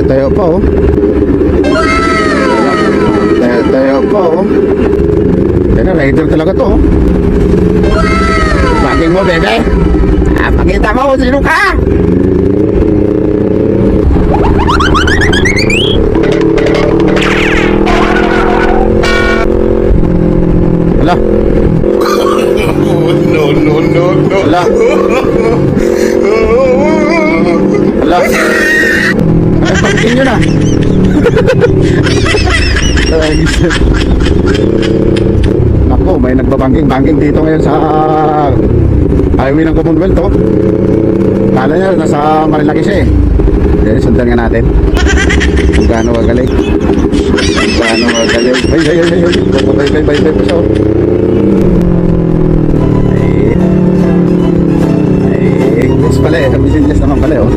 Tayo, tayo pa oh. Tayo, tayo pa oh. Na, rider talaga to oh. Mo, bebe. Ah, pakita mo kung sino ka. Wala. no, no, no, no. Wala. Wala. Ay, pagkin nyo na. Naku, may nagbabangking-bangking dito ngayon sa highway ng Commonwealth, oh. Kala niya, nasa Marilaki siya eh. Kaya sundan nga natin. Kung gaano kagaling. Kung gaano kagaling. Ay, ay, ay, ay, ay. Bay, bay. Ay, ay, yes pala eh. Business naman pala eh, oh.